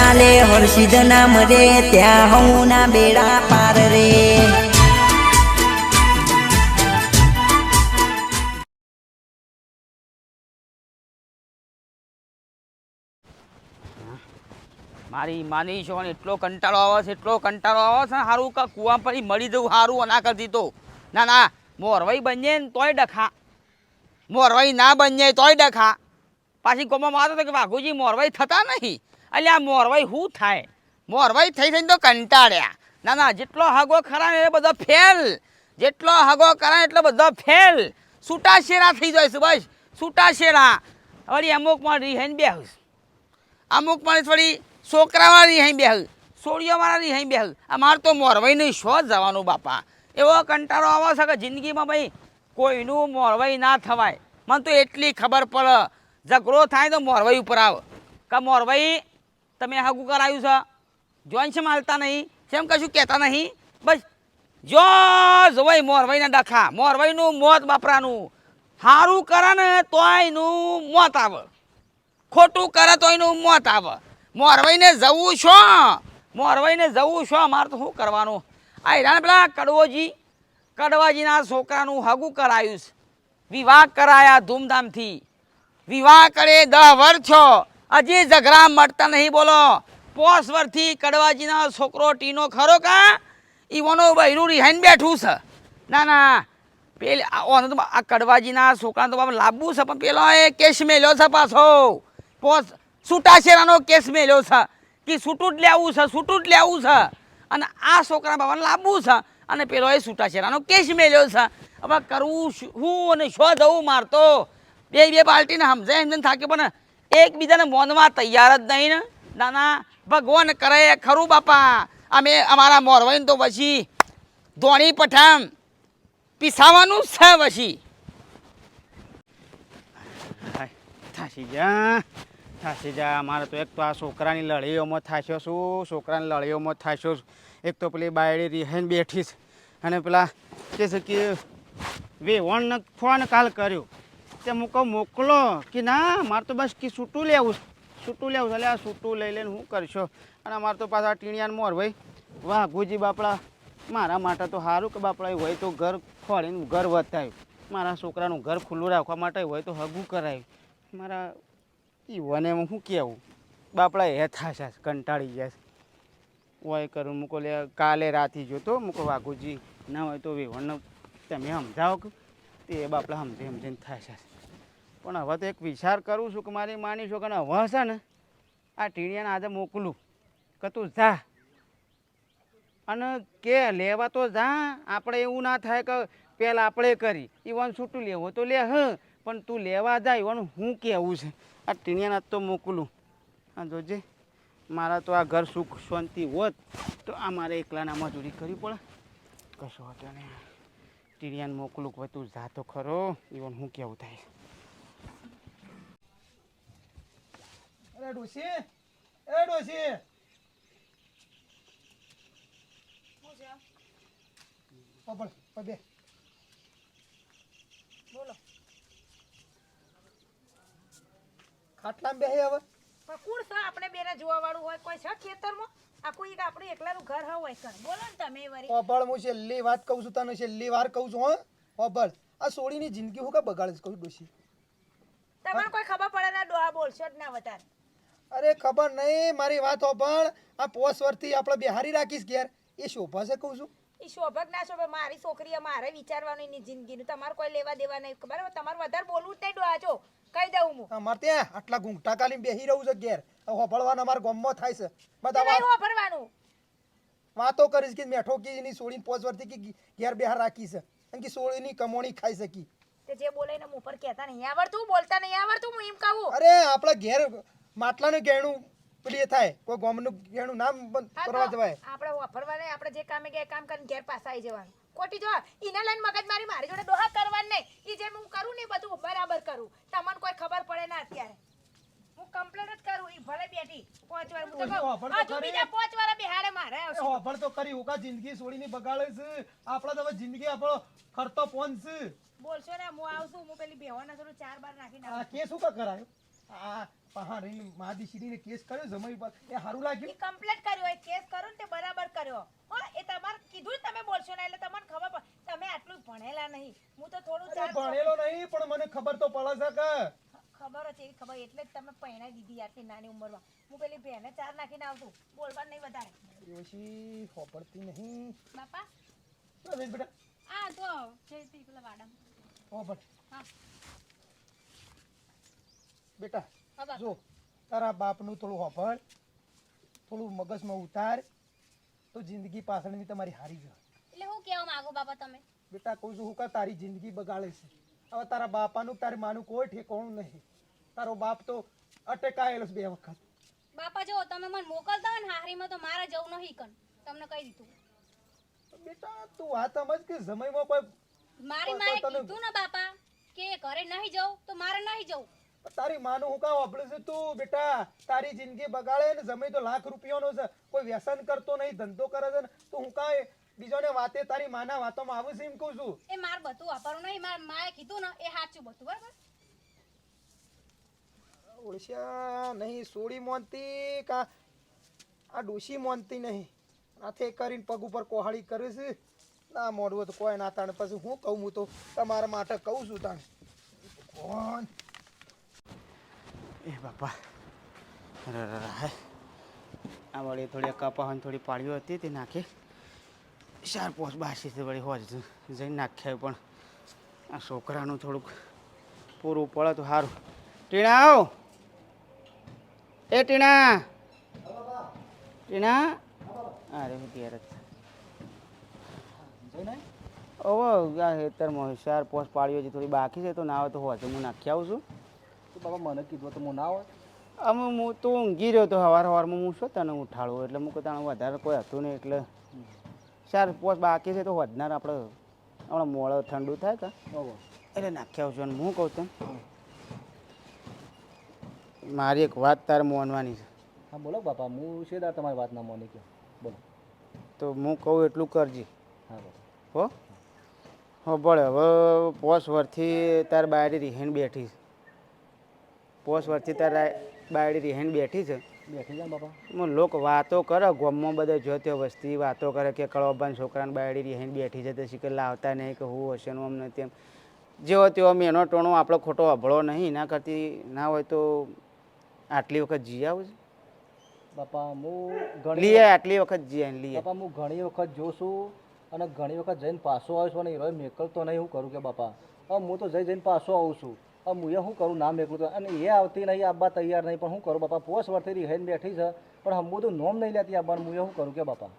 ચાલે હર્ષિદ નામ રે ત્યાં હું ના બેડા પાર રે. મારી માની છો એટલો કંટાળો આવે છે, એટલો કંટાળો આવે છે સારું કે કુવા પડી મળી જવું સારું ના કરતી તો. ના ના, મોરવાઈ બનીએ ને તોય ડખા. મોરવાઈ ના બનીએ તોય ડખા. પાછી ગોમાં મારતો કે, વાઘુજી, મોરવાઈ થતા નહીં. એટલે આ મોરવાઈ શું થાય? મોરવાઈ થઈ થઈને તો કંટાળ્યા. ના ના, જેટલો હગો ખરા એ બધો ફેલ. જેટલો હગો કરાય એટલો બધો ફેલ. છૂટા શેરા થઈ જાય છે બસ છૂટા શેરા વળી અમુક રિહાઈને બેહું અમુક પણ થોડી છોકરાવાળા અહીં બેહ સોળીઓવાળા અહીં બેહ. અમારે તો મોરવાઈની શો જવાનું બાપા. એવો કંટાળો આવે છે કે જિંદગીમાં ભાઈ કોઈનું મોરવાઈ ના થવાય. મને તો એટલી ખબર પડે. ઝઘડો થાય તો મોરવાઈ ઉપર આવે. કે મોરવાઈ તમે હાગું કરાયું છે? જોઈન છે માલતા નહીં? સેમ કશું કહેતા નહીં? બસ જો જોવાય મોરવાઈના ડખા. મોરવાઈનું મોત બાપરાનું. સારું કરે ને તો એનું મોત આવે. ખોટું કરે તો એનું મોત આવે. મોરવાઈને જવું છો? મોરવાઈને જવું છો? અમારે તો શું કરવાનું? આ હેરાને પેલા કડવોજી, કડવાજીના છોકરાનું હગું કરાયું છે. વિવાહ કરાયા ધૂમધામથી. વિવાહ કરે દહ વર્ષ. છો હજી ઝઘરા મળતા નહીં બોલો. પોસ વર્ષથી કડવાજીના છોકરો ટીનો ખરો કા? ઈવોનો બૈરું રિહાઈને બેઠું છે. ના ના. પેલી ઓને તો આ કડવાજીના છોકરાને તો બાપ લાંબુ છે, પણ પેલો એ કેસ મેલ્યો છે પાછો. પોસ છૂટાશેરાનો કેસ મેલ્યો છે. કે છૂટું જ લેવું છે છૂટું જ લેવું છે. અને આ છોકરા બાબાને લાંબુ છે. અને પેલો એ છૂટાશેરાનો કેસ મેલ્યો છે. હવે કરવું શું અને શો જવું મારતો? બે બે પાર્ટીને સમજાય એમને થાક્યો પણ એકબીજાને મોનવા તૈયાર જ નહીં ને. ના ના ભગવાન કરે ખરું બાપા. અમે અમારા મોરવાઈને તો પછી ધોણી પઠાણ પીસાવાનું છે પછી. થાશી જા થાશી જા. અમારે તો એક તો આ છોકરાની લડીઓમાં થાશ્યો છું, છોકરાની લડીઓમાં થાશ્યો એક તો પેલી બાયડી રિહાઈને બેઠી છે. અને પેલા કે છે કે વેવણને ફોન કાલ કર્યો. તે મૂકો મોકલો. કે ના, મારે તો બસ કે છૂટું લેવું છૂટું લેવું એટલે આ છૂટું લઈ લઈને હું કરશો? અને અમારે તો પાછા ટીણિયાન મોર, ભાઈ. વાહ ગુજી બાપડા. મારા માટે તો સારું કે બાપડા હોય તો ઘર ખોળીને ઘર વધાયું મારા છોકરાનું ઘર ખુલ્લું રાખવા માટે હોય તો હગું કરાયું. મારા ઈવોને હું શું કહેવું? બાપડા એ થાશે કંટાળી જશે હોય કરું, મૂકો લે. કાલે રાતી જોતો, મૂકો વાઘુજી. ના હોય તો વેવણને તમે સમજાવો કે તે બાપલા સમજે સમજીને છે. પણ હવે તો એક વિચાર કરું છું કે મારી માની છો કે હવે છે ને આ ટીણિયાને આજે મોકલું કે તું જા. અને કે લેવા તો જા, આપણે એવું ના થાય કે પહેલાં આપણે કરી. ઈવન છૂટું લેવો તો લે, હ, પણ તું લેવા જા, ઈવન હું કહેવું છે? આ ટીણિયાના તો મોકલું. હા, જોજે. મારા તો આ ઘર સુખ, શાંતિ હોત તો આ મારે એકલાના મજૂરી કરવી પડે. કશો હતો ને ટીણિયાને મોકલું કે તું જા ખરો. ઈવન હું કેવું થાય? અરે ડોશી એ ડોશી. પબળ પબે બોલો ખાટલામાં બેહી હવે. પણ કોણ છે? આપણે બેને જોવા વાળું હોય કોઈ છે ખેતરમાં? આખું એક આપણું એકલાનું ઘર હોય કર બોલો ને તમે વરી. પબળ હું છેલ્લી વાત કહું છું તને છેલ્લી વાર કહું છું હો. પબળ આ સોડીની જિંદગી હું કા બગાડીશ કહું ડોશી? તમને કોઈ ખબર પડે ના ડોહા બોલશો જ ના વધારે. અરે ખબર નહીં મારી વાત હોભળ આ પોસ વર્ષથી આપણે બિહારી રાખીશ ઘેર. એ શોભા છે કહું છું. એ શોભક ના શોભે મારી છોકરીએ મારે વિચારવાનું એની જિંદગીનું. તમારે કોઈ લેવા દેવા નહીં. બરાબર તમારે વધારે બોલવું જ નહીં ડોહા જો. કહી દઉં હું. અમારે ત્યાં આટલા ઘૂંઘટા કાલીને બેહી રહું છે ઘેર. હોભળવાનું અમારા ગમમાં થાય છે. બધા હોભળવાનું. વાતો કરીશ કે મેઠો કે એની સોળીને પોચ વર્ષથી કે ઘેર બેહાર રાખી છે. અને કે સોળીની કમોણી ખાઈ શકી તે જે બોલે ને ઉપર કહેતા નહીં. આવડતું બોલતા નહીં. આવડતું હું એમ કહું. અરે આપણા ઘેર માટલાનું ગેણું પેલી થાય. કોઈ ગામનું ગેણું નામ કરવા જવાય. આપણે વાપરવા નહીં આપણે જે કામે ગયા કામ કરીને ઘેર પાછા આવી જવાનું. ખોટી જો ઈને લઈને મગજ મારી મારી જોડે દોહા કરવાનું નહીં. ઈ જે હું કરું ને બધું બરાબર કરું. તમને કોઈ ખબર પડે ના અત્યારે. હું કમ્પ્લેન જ કરું ઈ ભલે બેઠી પાંચ વાર હું તો કહું, હજુ બીજા પાંચ વાર બિહારે મારે એ આવશે. હોભળ તો કરી ઉકા જિંદગી છોડીને બગાડે છે. આપણા તો હવે જિંદગી આપણો ખર્ચો ફોન છે. બોલશો ને હું આવશું હું પેલી બેહોના થોડું ચાર બાર નાખીને આ કે શું કા કરાયો? આ પહાણ રહીને માદી કેસ કર્યો જમાઈ પર એ સારું લાગ્યું? કમ્પ્લેટ કર્યો. એ કેસ કર્યો ને તે બરાબર કર્યો. હો એ તમાર કીધું તમે બોલશો ને એટલે તમને ખબર પડે તમે આટલું ભણેલા નહીં. હું તો થોડું ચાર ભણેલો નહીં પણ મને ખબર તો પડે છે કે. ખબર જ એવી ખબર એટલે જ તમે પહેણાઈ દીધી આટલી નાની ઉંમરમાં. હું પેલી બેને ચાર નાખીને આવતું. બોલવા નહીં વધારે. ડોશી હોપડતી નહીં. બાપા? ચાલ બેટા. આ તો જે તી પેલા ઓ બટ હા. બેટા જો તારા બાપનું થોડું હોફળ થોડું મગજમાં ઉતાર તો જિંદગી પાછળની તમારી હારી જાય એટલે હું કહેવા માંગુ બાપા તમે? બેટા કહું છું હું કા તારી જિંદગી બગાડે છે. હવે તારા બાપાનું તારી માનું કોઈ ઠેકોણું નહીં. તારો બાપ તો અટકાયેલો છે બે વખત. બાપા જો તમે મને મોકલતા હોય ને હાહરીમાં તો મારે જવું નહીં કન તમને કહી દીધું. બેટા તું વાત સમજ કે સમયમાં કોઈ મારી માએ કીધું ને બાપા કે ઘરે નહીં જવું તો મારે નહીં જવું. તારી માનું હું કામ વાપરે છે તું બેટા? તારી જિંદગી બગાડે ને સમય તો લાખ રૂપિયાનો છે. કોઈ વ્યસન કરતો નહીં ધંધો કરે છે ને તું હું કાંઈ બીજોને વાતે તારી માના વાતોમાં આવું છે એમ કહું છું. એ માર બધું વાપરવું નહીં માર માએ કીધું ને એ સાચું બધું બરાબર? ઓળશ્યા નહીં સોડી મોનતી કા આ ડોશી મોનતી નહીં. આથે કરીને પગ ઉપર કોહાળી કરે છે. ના મોડવું તો કોઈ ના તાણે. પછી હું કહું હું તો તમારા માટે કહું છું તાણે. કોણ? એ બાપા. હાય. આ વળી થોડી કપાવાની થોડી પાળીઓ હતી તે નાખી. ચાર પોચ બાસી વળી હોજ જઈને નાખ્યા પણ આ છોકરાનું થોડુંક પૂરું પડે તો સારું ટીણા આવો. એ ટીણા. ટીણા. અરે ત્યારે જ ઓવો આ ખેતરમાં ચાર પોચ પાળીઓ જે થોડી બાકી છે તો ના આવે તો હોજ હું નાખી આવું છું. બાબા મને કીધું તો હું ના હોય. અમે હું તો ઊંઘી રહ્યો તો સવાર સવારમાં હું શું તને ઉઠાડું? એટલે હું તાણે વધારે કોઈ હતું નહીં એટલે ચાર પોસ બાકી છે તો વધનાર આપણે હમણાં મોડો ઠંડુ થાય કે? એટલે નાખ્યા આવજો અને હું કહું તને. મારી એક વાત તારે મોનવાની છે. હા બોલો બાપા હું શેદાર તમારી વાત ના મોની ગયો બોલો. તો હું કહું એટલું કરજે. હા હો? હો ભલે હવે પોસ વર્ષથી તાર બારી રીહેન બેઠી છે. પોસ વર્ષથી તાર બાયડી રીહેન બેઠી છે. બેઠી જાય બાપા. લોકો વાતો કરે ગોમમાં બધા જો તે વસ્તી વાતો કરે કે કળવાબાન છોકરાને બાયડી રીહીને બેઠી છે તે શીખે લાવતા નહીં કે હું હશે ને અમને તેમ. જેવો તેવો મેનો ટોણો આપણો ખોટો અભળો નહીં ના કરતી ના હોય તો આટલી વખત જી આવું છે. બાપા હું ઘણી આટલી વખત જી આવીને લઈએ બાપા હું ઘણી વખત જોઉં છું અને ઘણી વખત જઈને પાછો આવ્યો છું અને હીરો મેકલતો નહીં હું કરું કે બાપા? હું તો જઈ જઈને પાછો આવું છું. હું એ શું કરું? ના એકલું તો. અને એ આવતી નહીં આબા તૈયાર નહીં. પણ શું કરું? બાપા પોસ વર્ષથી રિહાઈને બેઠી છે. પણ હમ બધું નોમ નહીં લેતી આવવાનું હું એ શું કરું કે બાપા?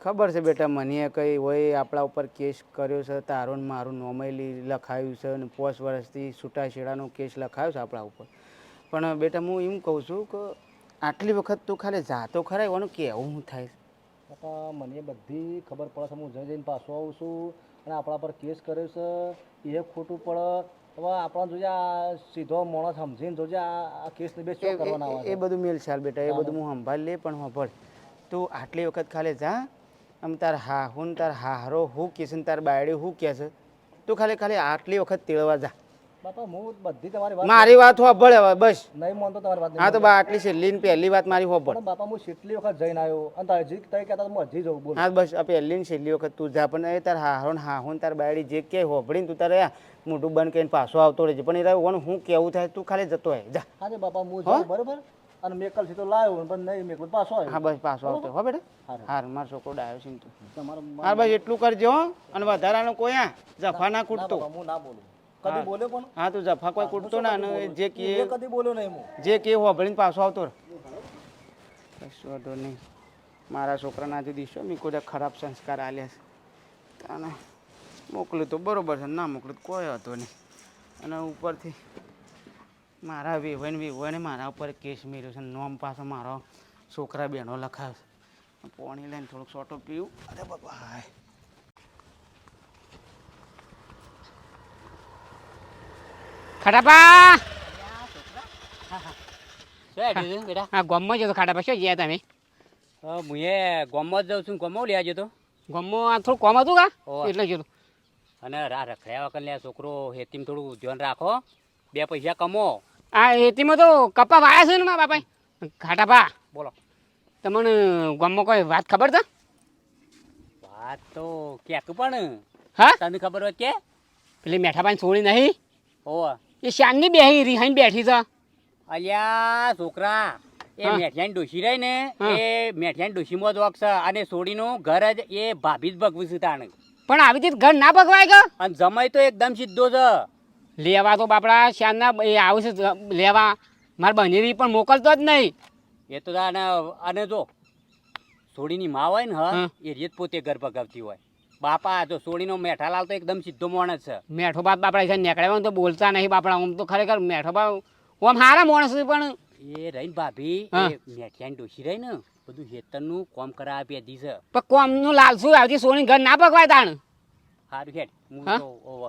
ખબર છે બેટા મને કંઈ હોય આપણા ઉપર કેસ કર્યો છે? તારું ને મારું નોમેલી લખાયું છે અને પોસ વર્ષથી છૂટાછેડાનો કેસ લખાયો છે આપણા ઉપર. પણ બેટા હું એમ કહું છું કે આટલી વખત તું ખાલી જાતો ખરા એવાનું કહેવું શું થાય? બાપા મને બધી ખબર પડે છે. હું જઈ જઈને પાછો આવું છું અને આપણા પર કેસ કર્યો છે. એ ખોટું પડે. હવે આપણા જોજે આ સીધો માણસ સમજીને જોજે આ કેસ કેસને બે શું કરવાના એ- આવે એ બધું મેલ ચાલ બેટા એ બધું હું સંભાળી લે પણ સાંભળ. તું આટલી વખત ખાલી જા આમ તાર હા હું તાર હારો હું કેસ ને તાર બાયડી હું કહે છે તું ખાલી ખાલી આટલી વખત તેડવા જા. બાપા હું બધી તમારી વાત મારી વાત હોભળ હવે બસ. નહીં માનતો તમારી વાત. હા તો બા આટલી છેલ્લી ને પહેલી વાત મારી હોભળ બાપા હું છેલ્લી વખત જઈને આવ્યો અને તારે હજી તઈ કહેતા હું હજી જઉં બોલ. હા બસ આ પહેલી ને છેલ્લી વખત તું જા પણ એ તાર હારો ને હા ને તાર બાયડી જે કે હોભળીને તું તારે મોટું બંધ કરીને પાછો આવતો રહેજે. પણ એ રહ્યું હું કેવું થાય તું ખાલી જતો હોય જા. હા બાપા હું જાઉં બરોબર? અને મેકલ છે તો લાવ્યો પણ નહીં મેકલ પાછો હા આવ્યો બસ પાછો આવતો હો બેટા? હાર મારો છોકરો ડાયો છે તું. તમારો હા બસ એટલું કરજો હો. અને વધારાનો કોઈ આ જફા ના ના કૂટતો. હું ના બોલું. કદી બોલ્યો પણ હા તું જફા કોઈ કૂટતો ના અને જે કે કદી બોલ્યો નહીં હું જે કે હોભળીને પાછો આવતો કશું વાંધો નહીં. મારા છોકરાના આજે દિવસો મેં કોઈ ખરાબ સંસ્કાર આલ્યા છે. અને મોકલ્યું તો બરોબર છે ના મોકલ્યું કોઈ હતો નહીં. અને ઉપરથી મારા વેવાઈને વેવાઈને મારા ઉપર કેસ મેર્યો છે નોમ પાછો મારો છોકરા બહેનો લખાયો છે. પોણી લઈને થોડુંક સોટો પીવું. અરે બાબા ખટાપા બેટા હા ગોમમાં જતો ખાટાપા શું ગયા તમે? હા એ ગામમાં જ જાઉં છું. ગામમાં લઈ આવજો તો. ગોમમાં આ થોડું કોમ હતું કા. એટલે જોતું અને રા રખડ્યા વખત લે છોકરો હેતીમાં થોડું ધ્યાન રાખો. બે પૈસા કમો. આ એટીમાં તો કપા વાયા છે ને મારા બાપા ખાટાપા બોલો. તમને ગામમાં કોઈ વાત ખબર છે? વાત તો ક્યાંક પણ. હા? તને ખબર હોય કે? પેલી મેઠાબાઈ છોડી નહીં? હોવ. એ શાનની બેહી રિહાઈને બેઠી છે અલ્યા છોકરા એ. મેઠિયાની ડોશી રહી ને એ મેઠિયાની ડોશીમાં જ વોક છે અને સોડીનું ઘર જ એ ભાભી જ ભગવું છે તાણે. પણ આવી રીતે ઘર ના ભગવાય કે? અને જમાય તો એકદમ સીધો છે. લેવા તો બાપડા શાનના એ આવશે લેવા. મારા બનેરી પણ મોકલતો જ નહીં. એ તો અને જો સોડીની મા હોય ને હા હા. એ રીત પોતે ઘર ભગાવતી હોય. બાપા જો મેઠા મેઠાલાલ તો એકદમ સીધો માણસ છે. મેઠો બાપ બાપડા છે નીકળ્યા તો બોલતા નહીં બાપડા આમ તો ખરેખર મેઠો બાપ આમ સારા માણસ છે પણ. એ રહીને ભાભી મેઠિયાની ડોસી રહી ને બધું હેતરનું કોમ કરાવે પેદી છે. પણ કોમનું લાલસું આવતી? સોની ઘર ના પકવાય તાણ? સારું હેડ હું હા? તો ઓવો.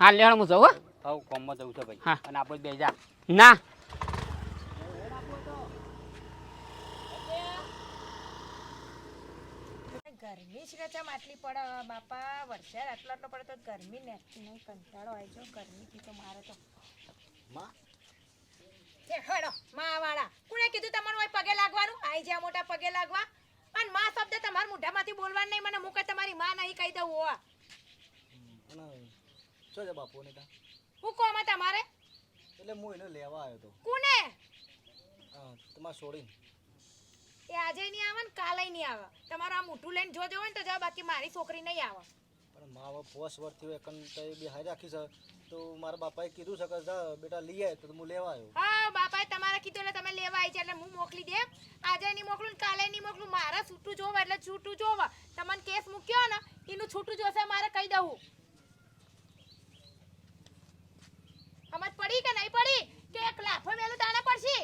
હાલ લેવાનું હું જવું હો. કોમમાં જવું છે ભાઈ. અને આપણે બે જા. ના. ગરમી છે ચમ આટલી પડે બાપા વરસાદ આટલો આટલો પડે તો ગરમી ને. નહીં કંટાળો આવી જો ગરમીથી તો મારે તો. હેડો મા વાળા કોણે કીધું તમારું હોય પગે લાગવાનું? આઈ જ્યાં મોટા પગે લાગવા. અને મા શબ્દ તમારા મોઢામાંથી બોલવાનું નહીં મને મૂકે તમારી માં નહીં કહી દઉં હોવા શું છે બાપુ ને હું કોમાં તમારે? એટલે હું એને લેવા આવ્યો તો. કોને? હા તમારે છોડીને. એ આજે નહીં આવે ને કાલે નહીં આવે. તમારે આ મોટું લઈને જો હોય ને તો જાઓ બાકી મારી છોકરી નહીં આવે. પણ મા બાપ પોસ વર્ષથી હોય એકન તો એ બી રાખી છે. તો મારા બાપાએ કીધું છે કે જા બેટા લઈ આવે તો હું લેવા આવ્યો. હા બાપાએ તમારે કીધું એટલે તમે લેવા આવી છે એટલે હું મોકલી દે. આજે નહીં મોકલું ને કાલે નહીં મોકલું મારા છૂટું જોવા એટલે છૂટું જોવા. તમને કેસ મૂક્યો ને એનું છૂટું જોશે મારે કહી દઉં. સમજ પડી કે નહીં પડી? કે એક લાફો મેલું તાણે પડશે?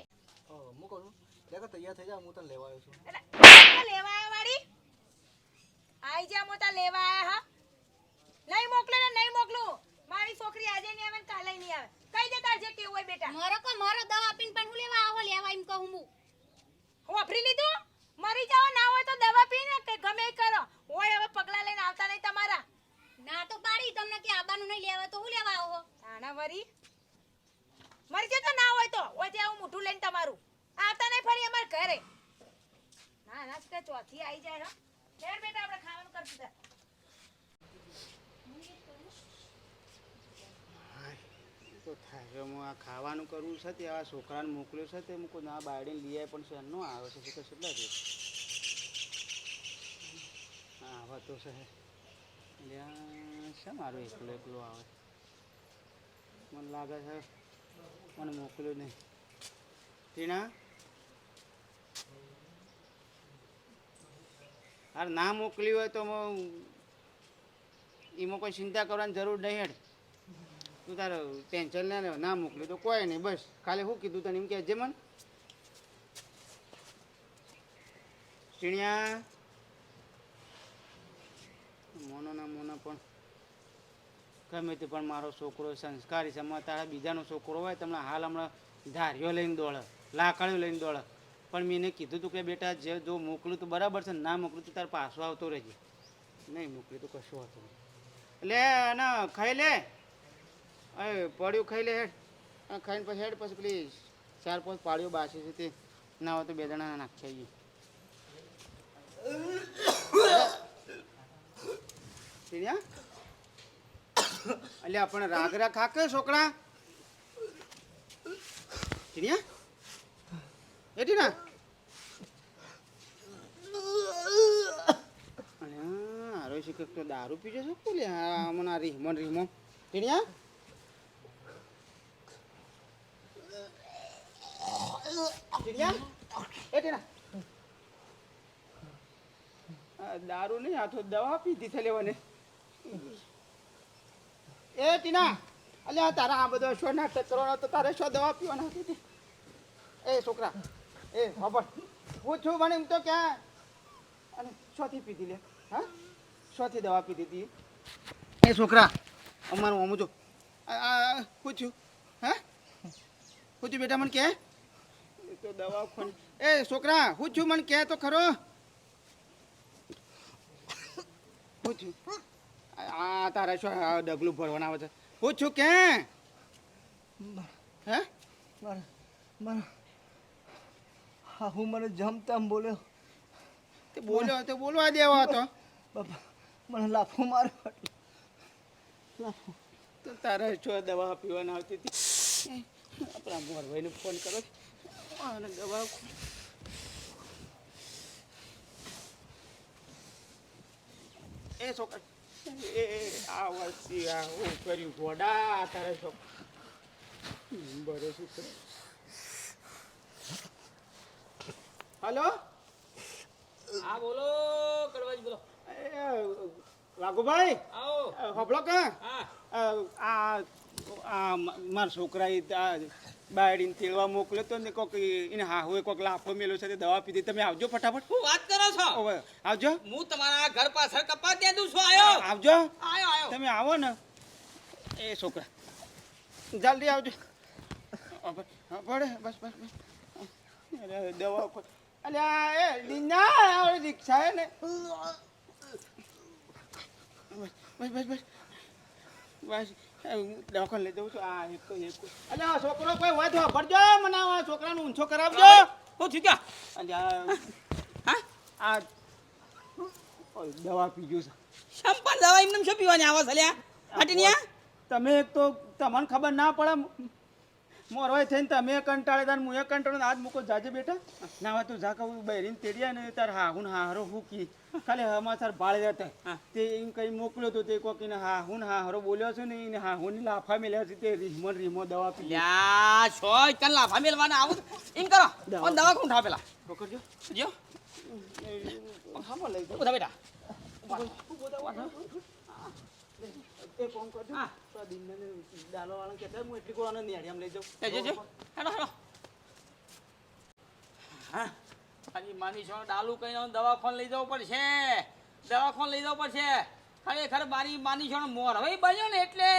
હા હું કહું છું તૈયાર થઈ જા, હું તને લેવા આવ્યો છું. લેવા આવ્યો વાળી? આઈ જા મોતા લેવા આયા હા? નહીં મોકલે ને, નહીં મોકલું મારી છોકરી આજે નહીં આવે ને કાલે નહીં આવે કઈ દે તાર જે કેવું હોય બેટા મારો કો મારો દવા આપીને પણ હું લેવા આવો લેવા એમ કહું હું વાપરી લીધું મરી જાઓ ના હોય તો દવા પીને કે ગમે એ કરો હોય હવે પગલા લઈને આવતા નહીં તમારા ના તો પાડી તમને કે આબાનું નહીં લેવા તો હું લેવા આવો આના વરી મરી જતો ના હોય તો હોય ત્યાં હું મોઢું લઈને તમારું આવતા નહીં ફરી અમારા ઘરે ના ના તે ચોથી આવી જાય હા લેર બેટા આપણે ખાવાનું કરશું તાર. તો થાય હવે હું આ ખાવાનું કરવું છે તે આ છોકરાને મોકલ્યો છે તે મૂકો ના બાયડીને લઈ આવે પણ શેનો આવે છે કે કેટલા છે હા તો છે. શા મારો એકલો એકલો આવે? મને લાગે છે મને મોકલ્યો નહીં. ટીણા અરે ના મોકલી હોય તો એમાં કોઈ ચિંતા કરવાની જરૂર નહીં હેડ. તું તારે ટેન્શન ના ના મોકલ્યું તો કોઈ નહીં, બસ. ખાલી શું કીધું તને, એમ કહેજે મને. મોનો ના મોનો પણ. ગમે તે પણ મારો છોકરો સંસ્કારી છે. અમારે તારા બીજાનો છોકરો હોય, તમને હાલ હમણાં ધારીઓ લઈને દોડે, લાકડીઓ લઈને દોડે. પણ મેં એને કીધું તું કે, બેટા, જે જો મોકલું તો બરાબર છે, ને મોકલું તો તારે પાછો આવતો રહેજે. નહીં મોકલ્યું તો કશું હતું એટલે ના, ખાઈ લે. અરે પડ્યું ખાઈ લે હેડ. ખાઈને પછી હેડ પછી પેલી ચાર પાંચ પાડીઓ બાસી છે તે. ના હોય તો બે જણા નાખી આવીએ એટલે આપણે રાગ રાગ ખાકે છોકરા? ટીણિયા? એ ટીણા? અલ્યા, હારો તો દારૂ પીજો છો કોલે આ મને આ રીહમણ ટીણિયા ટીણિયા? એ ટીણા? આ દારૂ નહીં, આ તો દવા પીધી છે લેવાને. એ ટીના, અલ્યા તારા આ બધો શો નાટક કરવાનો તો તારે શો દવા પીવાના એ છોકરા, એ ખબર હું મને એમ તો ક્યાં અને શોથી પીધી લે, હા? શોથી દવા પીધી હતી એ. છોકરા, અમારું અમુજો પૂછ્યું, હા? પૂછ્યું બેટા મને કે એ તો દવા ખોન એ છોકરા હું છું મને કે તો ખરો. પૂછ્યું આ તારા શું ડગલું ભરવાના આવે છે? પૂછ્યું કે? હે? હા હું મને જમતા બોલ્યો. તે બોલ્યો તો બોલવા દેવા હતો બાપા મને લાફો માર્યો લાફો. તો તારે છો દવા પીવાના આવતી હતી? આપણા મોરભાઈને ફોન કરો અને દવા એ છોકરા એ આ વર્ષી આ હું કર્યું ગોડા તારે છો બરો હલો? હા બોલો કડવાજી બોલો. એ વાઘુભાઈ? આવો. હબળો કે? હા. આ આ મારા છોકરાએ બાયડીને તેલવા મોકલ્યો તો ને કોક એને હાહુએ કોક લાફો મેલ્યો છે તે દવા પીધી. તમે આવજો ફટાફટ. હું વાત કરો છો? ઓવે, આવજો. હું તમારા ઘર પાછળ કપા દે દઉં છું. આયો. આવજો. આયો આયો. તમે આવો ને. એ છોકરા. જલ્દી આવજો. હવે, પડે. બસ બસ બસ. દવા ઉપર. અલ્યા એ લીના આવડે રિક્ષા હે ને. બસ બસ બસ. બસ. હું દવાખાને લઈ જઉં છું. આ એક એક. અલ્યા છોકરો કોઈ હોય તો ભરજો મને આ છોકરાનું ઊંચો કરાવજો. હું થયું ક્યાં? અલ્યા હા? આ દવા પીજો છે. દવા એમને શું પીવાની આવા સલ્યા હટીનિયા તમે એક તો તમને ખબર ના પડે મોરવાય થઈને તમે કંટાળે તાર મુએ કંટાળો આજ મૂકો જાજે બેટા ના હવે તું જા કહું બહેરીને તેડ્યા ને તાર હા હું હારો હું કી ખાલી હમાસર ભાળે જતા તે એમ કઈ મોકલ્યો તો તે કોક એને હા હારો બોલ્યો છે ને એને હાહુની લાફા મેલ્યા છે તે રીમો રીમો દવા પી લ્યા છોય તને લાફા મેલવાના આવું એમ કરો. પણ દવા કોણ પેલા પકડજો જો હામાં લઈ જાઓ બેટા એ કોણ કરજો તો દિનને ડાલો વાળા કહેતા હું એટલી કોણ નેડિયામ લઈ જાઉં એ જો જો હેડો હેડો હા. મારી માની છો ડાલુ કહીને દવાખાન લઈ જવું પડશે. દવાખાન લઈ જવું પડશે. ખરેખર મારી માની છો મોર હવે બન્યો ને એટલે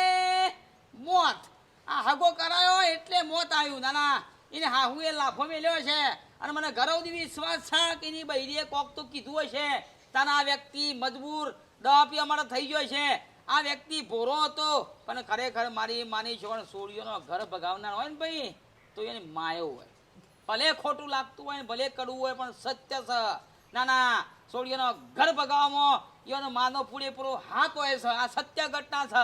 મોત. આ હગો કરાયો એટલે મોત આવ્યું. નાના એને હાહુ એ લાફો મેલ્યો છે. અને મને ઘરવથી વિશ્વાસ છે કે એની બૈરીએ કોક તો કીધું હશે. તાના આ વ્યક્તિ મજબૂર દવા પી અમારે થઈ ગયો છે. આ વ્યક્તિ ભોરો હતો, પણ ખરેખર મારી માની છોકરા સોળીઓનો ઘર ભગાવનાર હોય ને ભાઈ, તો એને માયો હોય. ભલે ખોટું લાગતું હોય ને ભલે કડવું હોય, પણ સત્ય છે. ના ના, સોળીઓનો ઘર ભગાવવામાં એનો માનો પૂરેપૂરો હાથ હોય છે. આ સત્ય ઘટના છે.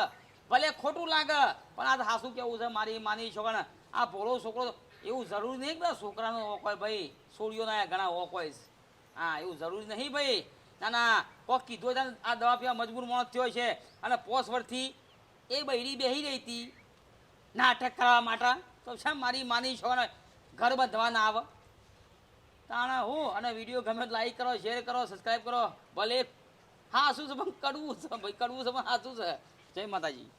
ભલે ખોટું લાગે, પણ આ હાસું કેવું છે મારી માની છોકરા આ ભોળો છોકરો એવું જરૂરી નહીં કે છોકરાનો ઓક હોય ભાઈ, સોળીઓના ઘણા ઓક હોય હા, એવું જરૂરી નહીં ભાઈ. ના ના ઓ, કીધો તને આ દવા પીવા મજબૂર માણસ થયો છે. અને પોસ વર્ષથી એ બૈરી બેહી રહી હતી. નાટક કરવા માટે. તો શા મારી માની છો ને, ઘર બંધવા ના આવે. તાણા હું, અને વીડિયો ગમે લાઈક કરો શેર કરો સબસ્ક્રાઈબ કરો. ભલે હા શું છે, પણ કડવું છે, ભાઈ કરવું છે, પણ હા છે. જય માતાજી.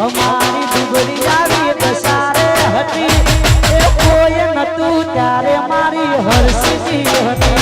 અમારી દુબળી આવી હતી. એ કોઈ તું ત્યારે મારી હર્ષની હતી.